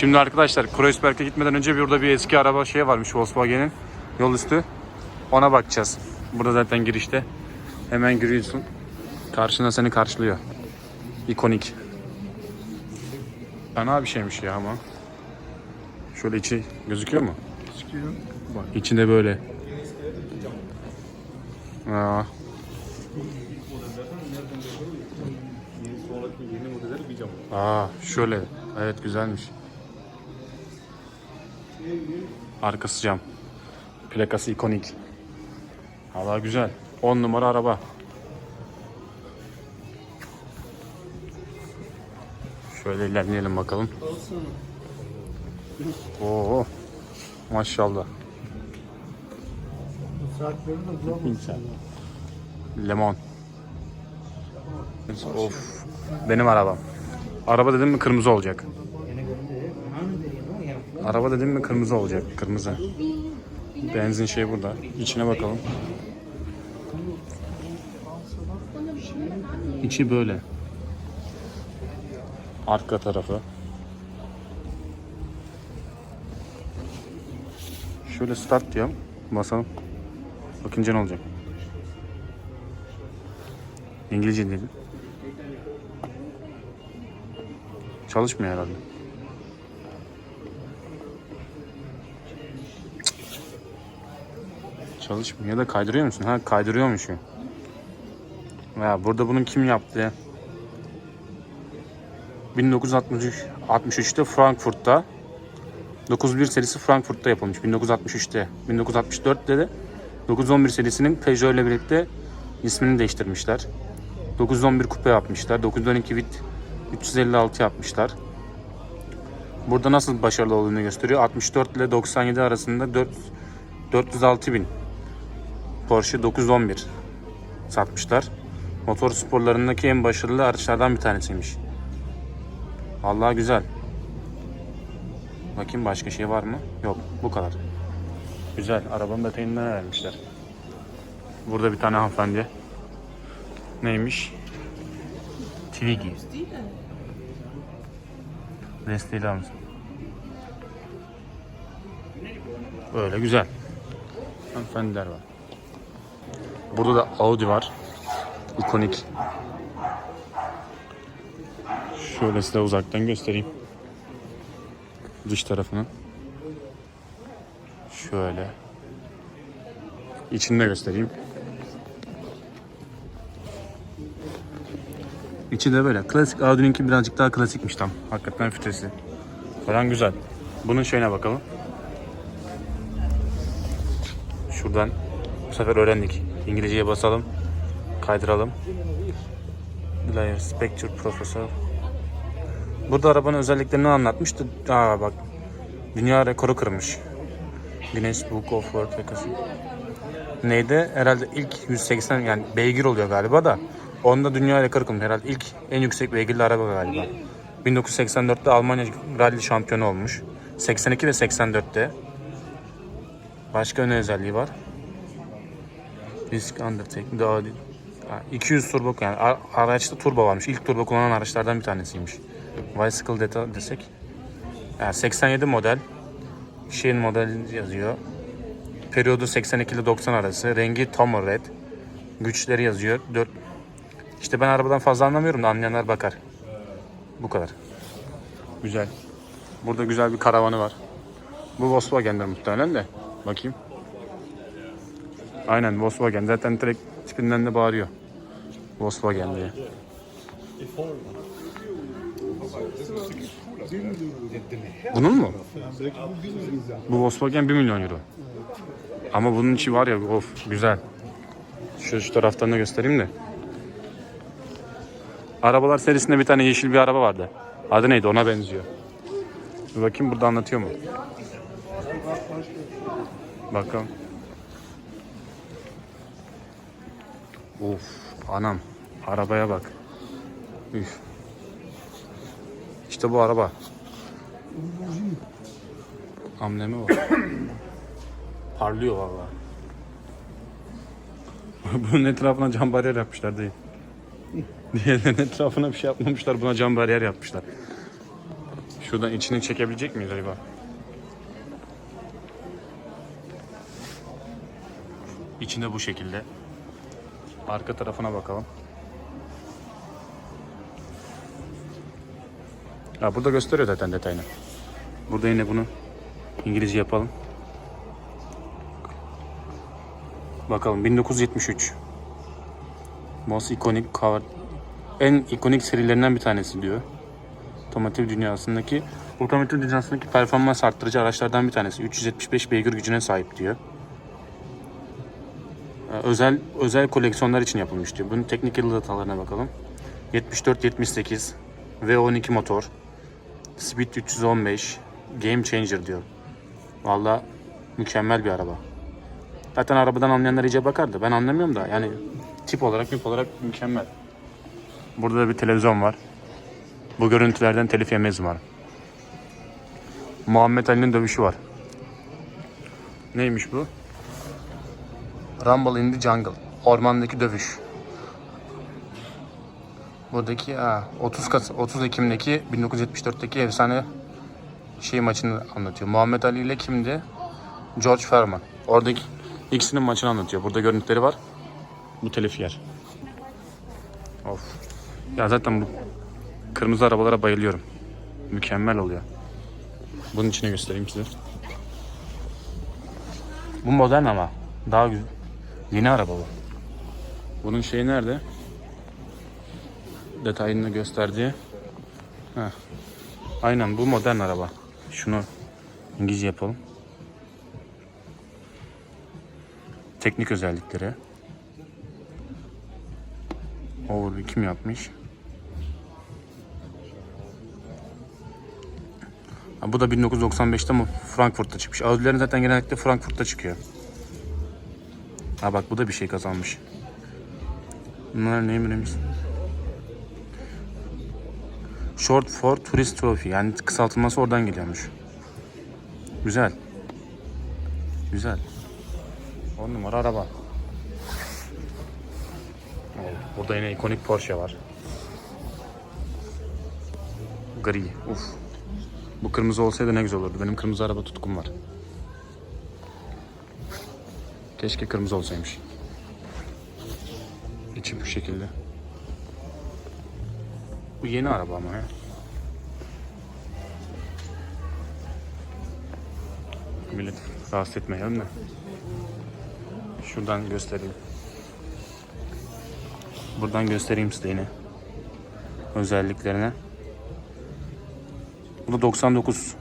Şimdi arkadaşlar Kreuzberg'e gitmeden önce burada bir eski araba şey varmış Volkswagen'in yol üstü. Ona bakacağız. Burada zaten girişte. Hemen giriyorsun. Karşında seni karşılıyor. İkonik. Fena bir şeymiş ya ama. Şöyle içi gözüküyor mu? Bak içinde böyle. Aa, aa şöyle. Evet güzelmiş. Arkası cam. Plakası ikonik. Hava güzel. 10 numara araba. Şöyle ilerleyelim bakalım. Oo. Maşallah. Lemon. Of. Benim arabam. Araba dedim mi kırmızı olacak. Araba dedim mi kırmızı olacak. Kırmızı. Benzin şey burada. İçine bakalım. İçi böyle. Arka tarafı. Şöyle start diyorum. Basalım. Bakınca ne olacak? İngilizce dedim. Çalışmıyor herhalde. Çalışmıyor ya da kaydırıyor musun? Ha kaydırıyormuş. Ya burada bunun kim yaptı ya? 1963 63'te Frankfurt'ta 901 serisi Frankfurt'ta yapılmış 1963'te. 1964'te de 911 serisinin Peugeot ile birlikte ismini değiştirmişler. 911 kupe yapmışlar. 912 Vit 356 yapmışlar. Burada nasıl başarılı olduğunu gösteriyor. 64 ile 97 arasında 4 406 bin Porsche 911 satmışlar. Motor sporlarındaki en başarılı araçlardan bir tanesiymiş. Vallahi güzel. Bakayım başka şey var mı? Yok. Bu kadar. Güzel. Arabanın detayından vermişler. Burada bir tane hanımefendi. Neymiş? Twiggy. Desteğiyle almışsın. Böyle güzel. Hanımefendiler var. Burada da Audi var. İkonik. Şöyle size uzaktan göstereyim. Dış tarafını. Şöyle. İçini de göstereyim. İçi de böyle. Klasik Audi'ninki birazcık daha klasikmiş tam. Hakikaten fitesi. Falan güzel. Bunun şeyine bakalım. Şuradan bu sefer öğrendik. İngilizceye basalım. Kaydıralım. Layer Spectre Professor. Burada arabanın özelliklerini anlatmıştı. Aa bak. Dünya rekoru kırmış. Guinness Book of World Records. Neydi? Herhalde ilk 180 yani beygir oluyor galiba da. Onda dünya rekoru kırmış. Herhalde ilk en yüksek beygirli araba galiba. 1984'te Almanya Rally şampiyonu olmuş. 82 ve 84'te. Başka ne özelliği var? Risk Undertaking daha değil. Ha, 200 turbo yani araçta turbo varmış. İlk turbo kullanan araçlardan bir tanesiymiş. Bicycle data desek. Yani 87 model. Şeyin modeli yazıyor. Periyodu 82 ile 90 arası. Rengi Tomo Red. Güçleri yazıyor. 4 İşte ben arabadan fazla anlamıyorum da anlayanlar bakar. Bu kadar. Güzel. Burada güzel bir karavanı var. Bu Volkswagen'den muhtemelen de. Bakayım. Aynen Volkswagen. Zaten direkt tipinden de bağırıyor. Volkswagen diye. Bunun mu? Bu Volkswagen 1 milyon euro. Ama bunun içi var ya of güzel. Şu, şu taraftan da göstereyim de. Arabalar serisinde bir tane yeşil bir araba vardı. Adı neydi ona benziyor. Bir bakayım burada anlatıyor mu? Bakalım. Of anam arabaya bak. Üf. İşte bu araba. Amblemi var. Parlıyor valla. Bunun etrafına cam bariyer yapmışlar değil. Diğerlerinin etrafına bir şey yapmamışlar. Buna cam bariyer yapmışlar. Şuradan içini çekebilecek miyiz acaba? İçinde bu şekilde. Arka tarafına bakalım. Ha, burada gösteriyor zaten detayını. Burada yine bunu İngilizce yapalım. Bakalım 1973. Most car. En ikonik serilerinden bir tanesi diyor. Otomotiv dünyasındaki otomotiv dünyasındaki performans arttırıcı araçlardan bir tanesi. 375 beygir gücüne sahip diyor. Ee, Özel özel koleksiyonlar için yapılmış diyor. Bunun technical datalarına bakalım. 74-78 V12 motor. Speed 315 Game Changer diyor. Valla mükemmel bir araba. Zaten arabadan anlayanlar iyice bakar da ben anlamıyorum da yani tip olarak tip olarak mükemmel. Burada da bir televizyon var. Bu görüntülerden telif yemeyiz umarım. Muhammed Ali'nin dövüşü var. Neymiş bu? Rumble in the Jungle. Ormandaki dövüş. Buradaki ha, 30 Kas 30 Ekim'deki 1974'teki efsane şey maçını anlatıyor. Muhammed Ali ile kimdi? George Foreman. Oradaki ikisinin maçını anlatıyor. Burada görüntüleri var. Bu telif yer. Of. Ya zaten bu kırmızı arabalara bayılıyorum. Mükemmel oluyor. Bunun içine göstereyim size. Bu modern ama daha güzel. Yeni araba bu. Bunun şeyi nerede? Detayını gösterdiği. Heh. Aynen bu modern araba. Şunu İngilizce yapalım. Teknik özellikleri. Overview kim yapmış? Ha, bu da 1995'te mi Frankfurt'ta çıkmış. Audi'lerin zaten genellikle Frankfurt'ta çıkıyor. Ha bak bu da bir şey kazanmış. Bunlar ne bileyim. Short for Tourist Trophy. Yani kısaltılması oradan geliyormuş. Güzel. Güzel. 10 numara araba. Evet, Burada yine ikonik Porsche var. Gri. Uf. Bu kırmızı olsaydı ne güzel olurdu. Benim kırmızı araba tutkum var. Keşke kırmızı olsaymış. İçi bu şekilde. Bu yeni araba ama ya. Millet rahatsız etmeyelim de. Şuradan göstereyim. Buradan göstereyim size yine. Özelliklerine. Bu da 99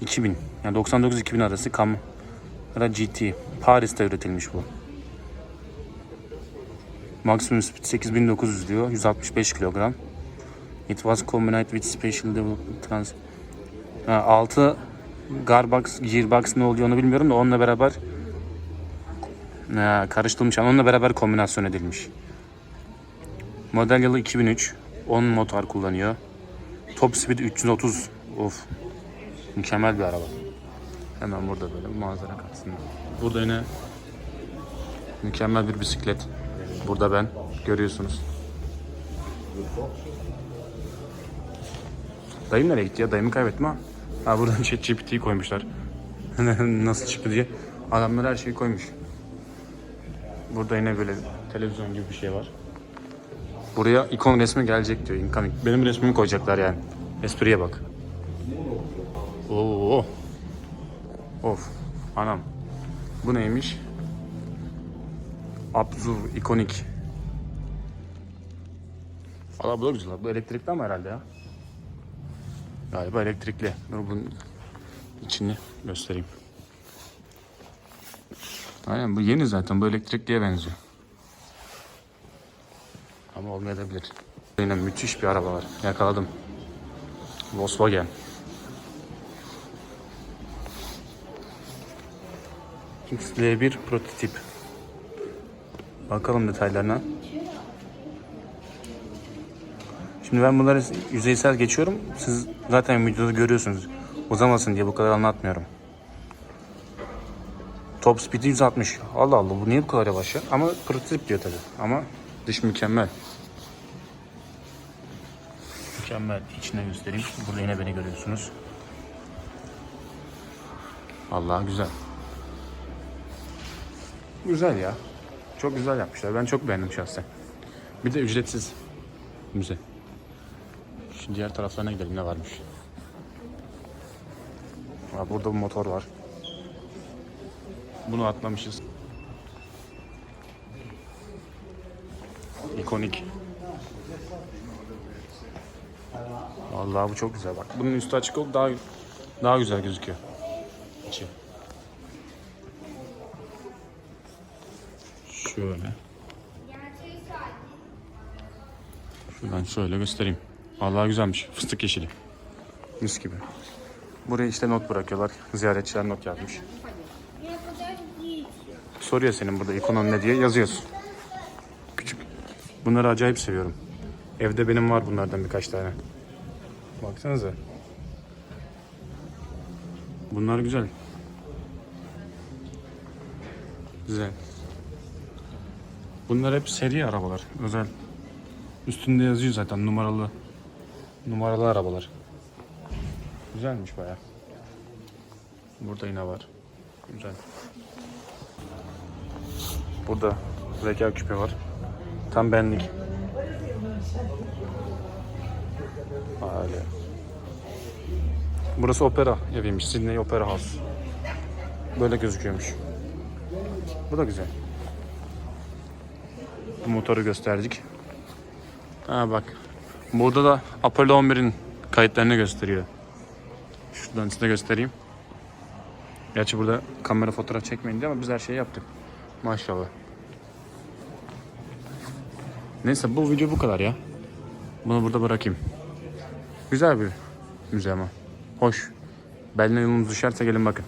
2000 yani 99-2000 arası Cam ya GT Paris'te üretilmiş bu. Maximum speed 8900 diyor. 165 kilogram. It was combined with special development trans. Ha, 6 Garbox, Gearbox ne oluyor onu bilmiyorum da onunla beraber ha, karıştırılmış. Yani onunla beraber kombinasyon edilmiş. Model yılı 2003. 10 motor kullanıyor. Top speed 330. Of. Mükemmel bir araba. Hemen burada böyle manzara karşısında. Burada yine mükemmel bir bisiklet. Burada ben görüyorsunuz. Dayım nereye gitti ya? Dayımı kaybettim ha. Ha buradan ChatGPT'yi koymuşlar. Nasıl çıktı diye. Adamlar her şeyi koymuş. Burada yine böyle televizyon gibi bir şey var. Buraya ikon resmi gelecek diyor. Incoming. Benim resmimi koyacaklar yani. Espriye bak. Bu neymiş? Abzur ikonik. Valla bu da güzel. Bu elektrikli ama herhalde ya. Galiba elektrikli. Dur bunun içini göstereyim. Aynen bu yeni zaten. Bu elektrikliye benziyor. Ama olmayabilir. Yine müthiş bir araba var. Yakaladım. Volkswagen. XL1 prototip. Bakalım detaylarına. Şimdi ben bunları yüzeysel geçiyorum. Siz zaten videoda görüyorsunuz. Uzamasın diye bu kadar anlatmıyorum. Top speed'i 160. Allah Allah bu niye bu kadar yavaş ya? Ama prototip diyor tabi. Ama dış mükemmel. Mükemmel. İçine göstereyim. Burada yine beni görüyorsunuz. Allah güzel. Güzel ya. Çok güzel yapmışlar. Ben çok beğendim şahsen. Bir de ücretsiz müze. Şimdi diğer taraflarına gidelim ne varmış. Ha, burada bir motor var. Bunu atlamışız. İkonik. Vallahi bu çok güzel bak. Bunun üstü açık olup daha daha güzel gözüküyor. İçi. Şöyle. Şuradan şöyle göstereyim. Vallahi güzelmiş. Fıstık yeşili. Mis gibi. Buraya işte not bırakıyorlar. Ziyaretçiler not yazmış. Soruyor senin burada ikonon ne diye yazıyorsun. Küçük. Bunları acayip seviyorum. Evde benim var bunlardan birkaç tane. Baksanıza. Bunlar güzel. Güzel. Bunlar hep seri arabalar. Özel. Üstünde yazıyor zaten numaralı. Numaralı arabalar. Güzelmiş baya. Burada yine var. Güzel. Burada zeka küpe var. Tam benlik. Öyle. Burası opera eviymiş. Sydney Opera House. Böyle gözüküyormuş. Bu da güzel. Bu motoru gösterdik. Ha bak. Burada da Apollo 11'in kayıtlarını gösteriyor. Şuradan size göstereyim. Gerçi burada kamera fotoğraf çekmeyin diye ama biz her şeyi yaptık. Maşallah. Neyse bu video bu kadar ya. Bunu burada bırakayım. Güzel bir müze ama. Hoş. Beline yolunuz düşerse gelin bakın.